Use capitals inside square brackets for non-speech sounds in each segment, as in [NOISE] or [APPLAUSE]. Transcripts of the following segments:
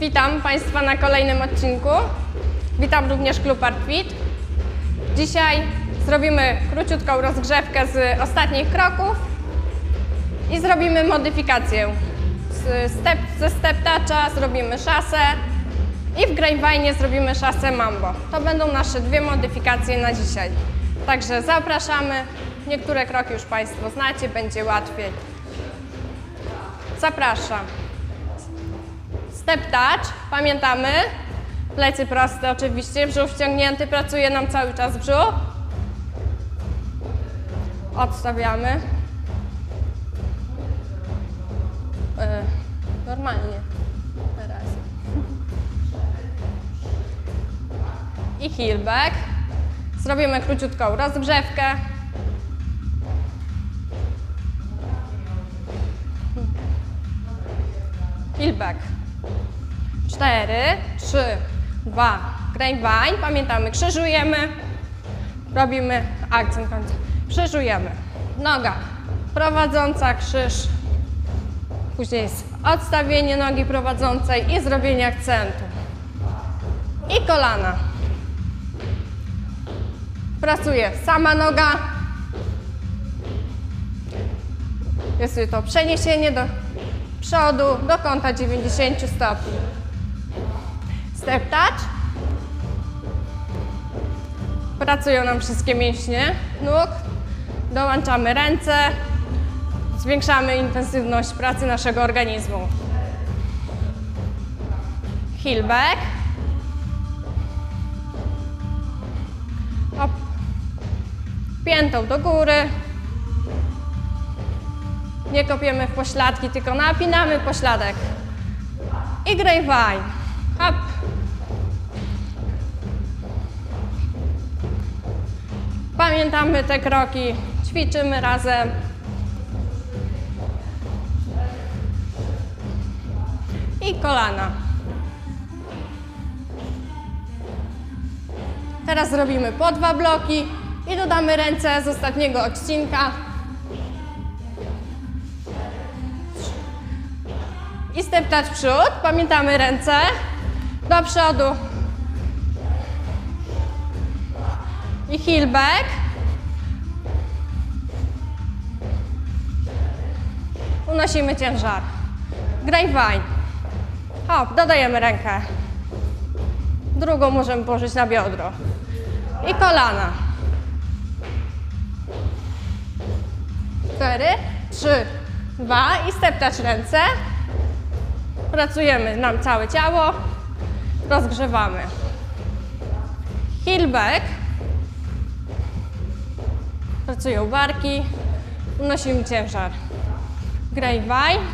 Witam Państwa na kolejnym odcinku. Witam również Klub Art Fit. Dzisiaj zrobimy króciutką rozgrzewkę z ostatnich kroków i zrobimy modyfikację. Z step, ze zrobimy szasę i w grapevine zrobimy szasę mambo. To będą nasze dwie modyfikacje na dzisiaj. Także zapraszamy. Niektóre kroki już Państwo znacie, będzie łatwiej. Zapraszam. Step touch, pamiętamy. Plecy proste oczywiście, brzuch wciągnięty, pracuje nam cały czas brzuch. Odstawiamy. E, normalnie. Teraz. I heel back. Zrobimy króciutką rozgrzewkę. Heel back. 4, 3, 2, grapevine. Pamiętamy, krzyżujemy. Robimy akcent. Krzyżujemy. Noga prowadząca, krzyż. Później jest odstawienie nogi prowadzącej i zrobienie akcentu. I kolana. Pracuje sama noga. Jest to przeniesienie do przodu do kąta 90 stopni. Step touch. Pracują nam wszystkie mięśnie nóg. Dołączamy ręce. Zwiększamy intensywność pracy naszego organizmu. Heel back. Piętą do góry. Nie kopiemy w pośladki, tylko napinamy pośladek. I grapevine. Hop. Pamiętamy te kroki, ćwiczymy razem. I kolana. Teraz zrobimy po dwa bloki i dodamy ręce z ostatniego odcinka. I step touch przód. Pamiętamy ręce do przodu. I heel back. Unosimy ciężar. Grapevine. Hop, dodajemy rękę. Drugą możemy położyć na biodro. I kolana. Cztery, trzy, dwa i step touch ręce. Pracujemy nam całe ciało, rozgrzewamy. Heel back. Pracują barki, unosimy ciężar. Grapevine.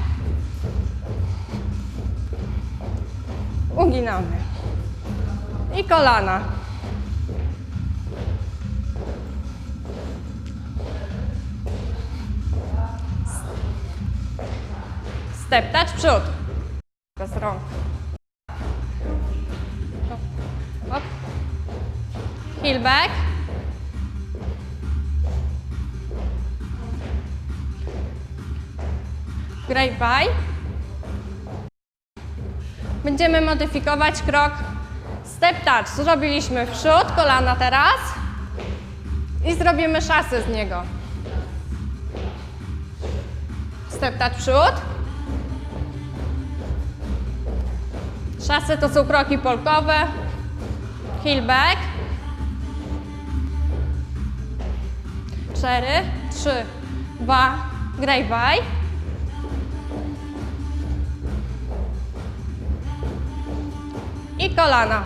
Uginamy. I kolana. Step touch przód. Bez rąk. Hop. Heel back. Grapevine. Będziemy modyfikować krok step touch. Zrobiliśmy w przód, kolana teraz. I zrobimy szasę z niego. Step touch przód. Szasy to są kroki polkowe. Heel back. Cztery, trzy, dwa, grapevine. I kolana.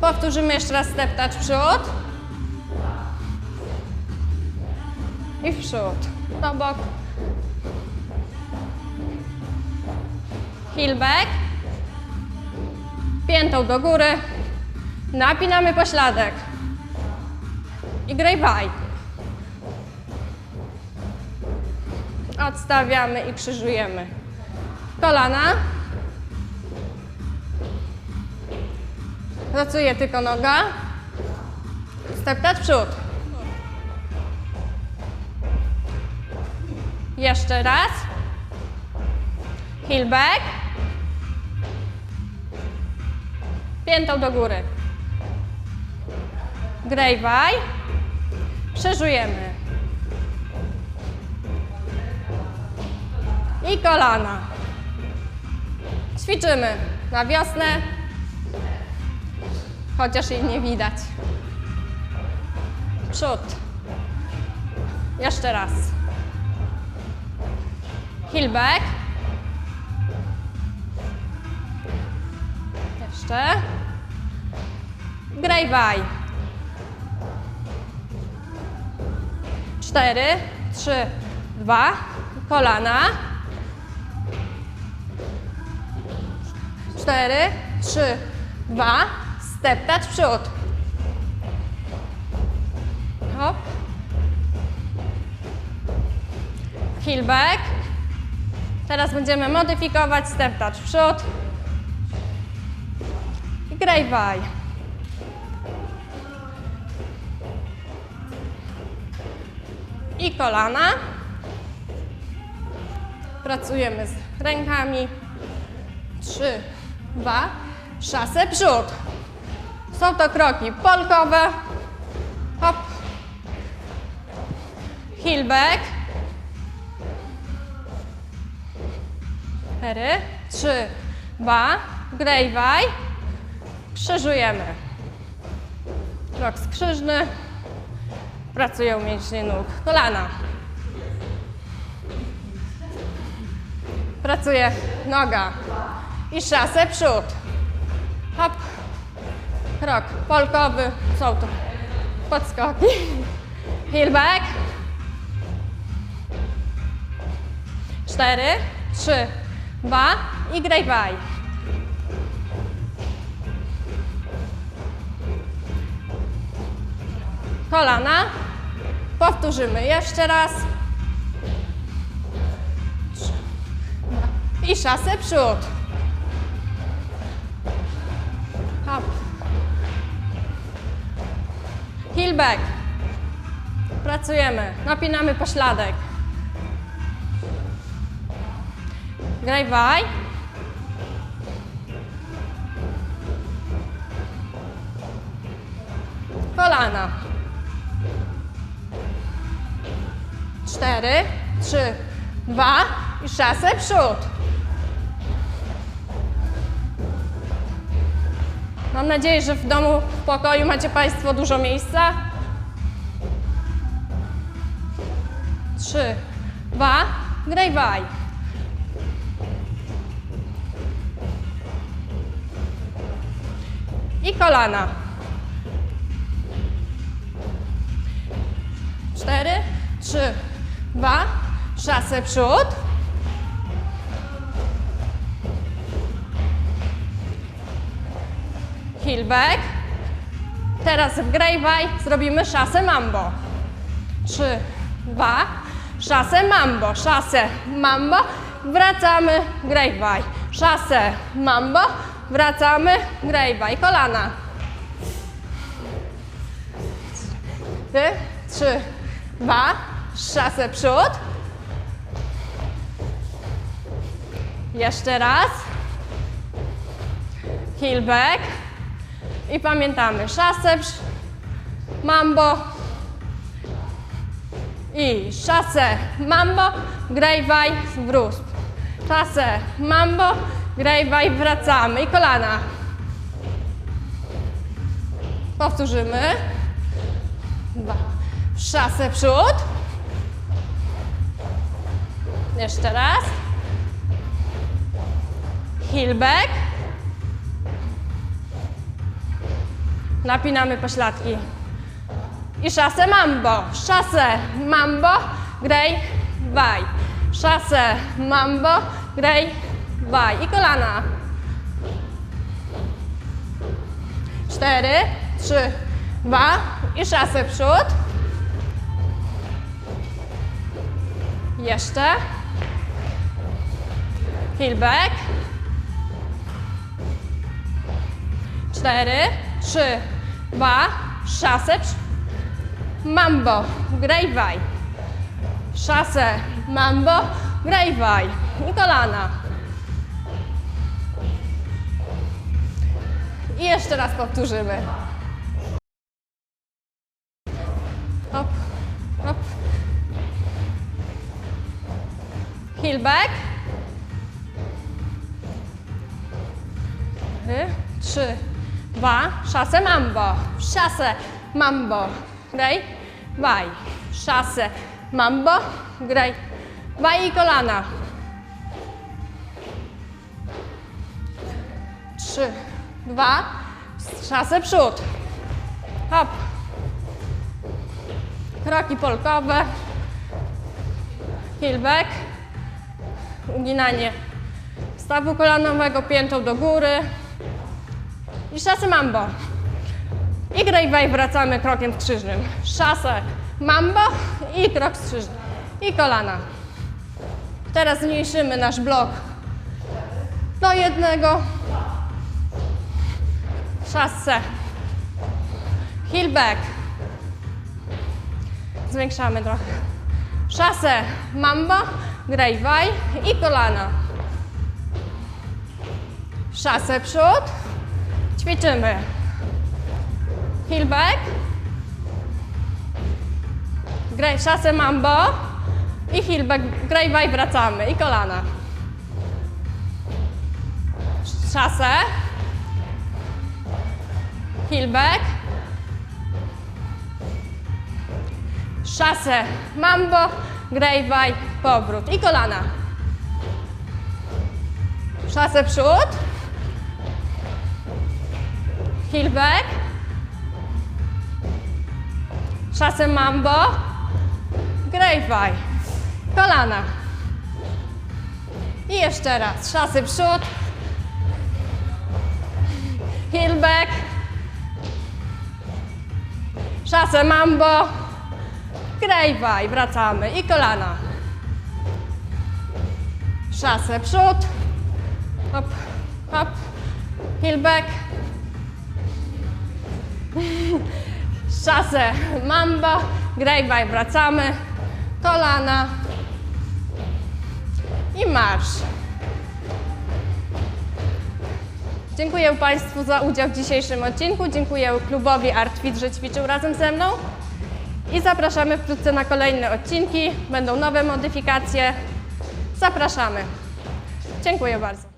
Powtórzymy jeszcze raz step touch przód. I w przód. Do bok. Heel back. Piętą do góry. Napinamy pośladek. I grapevine. Odstawiamy i krzyżujemy. Kolana. Pracuje tylko noga. Step touch przód. Jeszcze raz. Heel back. Piętą do góry. Grejwaj. Przeżujemy. I kolana. Ćwiczymy na wiosnę, chociaż jej nie widać. Przód. Jeszcze raz. Heel back. Jeszcze. Grejwaj. Cztery, trzy, dwa. Kolana. Cztery, trzy, dwa. Step touch przód. Hop. Heel back. Teraz będziemy modyfikować step touch w przód. I grejwaj. I kolana. Pracujemy z rękami. Trzy, dwa, szasę przód. Są to kroki polkowe. Hop. Heel back. Cztery, trzy, dwa, grejwaj. Krzyżujemy. Krok skrzyżny. Pracują mięśnie nóg. Kolana. Pracuje noga. I szasę przód. Hop. Krok polkowy. Są to podskoki. Heel back. Cztery, trzy, dwa i grejwaj. Kolana. Powtórzymy jeszcze raz. I szasę przód. Hop. Heel back. Pracujemy. Napinamy pośladek. Grajwaj. Kolana. Cztery, trzy, dwa i szasę przód. Mam nadzieję, że w domu, w pokoju macie Państwo dużo miejsca. Trzy, dwa, grajwaj. I kolana. Cztery, trzy, dwa, szasę przód. Heel back. Teraz w grejwaj zrobimy szasę mambo. Trzy, dwa, szasę mambo, szasę mambo. Wracamy, grejwaj. Szasę mambo, wracamy, grejwaj. Kolana. Trzy, trzy, dwa, szasę przód. Jeszcze raz. Heel back. I pamiętamy, szasę, mambo i szasę, mambo, grejwaj, wróć. Szasę, mambo, grejwaj, wracamy i kolana. Powtórzymy. Dwa. Szasę przód. Jeszcze raz. Heel back. Napinamy pośladki. I szasę mambo. Szasę mambo. Grej, waj. Szasę mambo. Grej, waj. I kolana. Cztery, trzy, dwa. I szasę przód. Jeszcze. Heel back. Cztery, trzy, dwa, szasę, przy- mambo, grejwaj. Szasę, mambo, grajwaj i kolana. I jeszcze raz powtórzymy. Hop, hop. Heel back. Trzy, dwa, szasę mambo, szasę mambo, graj, waj, szasę mambo, graj, waj i kolana. Trzy, dwa, szasę przód, hop, kroki polkowe, heel uginanie. Stawu kolanowego piętą do góry i szasę mambo. I grajwaj wracamy krokiem skrzyżnym. Szasę mambo i krok skrzyżny. I kolana. Teraz zmniejszymy nasz blok do jednego. Szasę. Heel back. Zwiększamy trochę. Szasę mambo, grajwaj i kolana. Szasę przód. Ćwiczymy. Heel back. Graj, szasę mambo. I heel back. Grajwaj, wracamy. I kolana. Szasę. Heel back. Szasę mambo. Grajwaj, powrót. I kolana. Szasę przód. Heel back. Szasę mambo. Grejwaj. Kolana. I jeszcze raz. Szasy przód. Heel back. Szasę mambo. Grejwaj. Wracamy. I kolana. Szasę przód. Hop, hop. Heel back. [LAUGHS] Szasę mambo, grajbaj, wracamy, kolana i marsz. Dziękuję Państwu za udział w dzisiejszym odcinku. Dziękuję klubowi Artfit, że ćwiczył razem ze mną. I zapraszamy wkrótce na kolejne odcinki. Będą nowe modyfikacje. Zapraszamy. Dziękuję bardzo.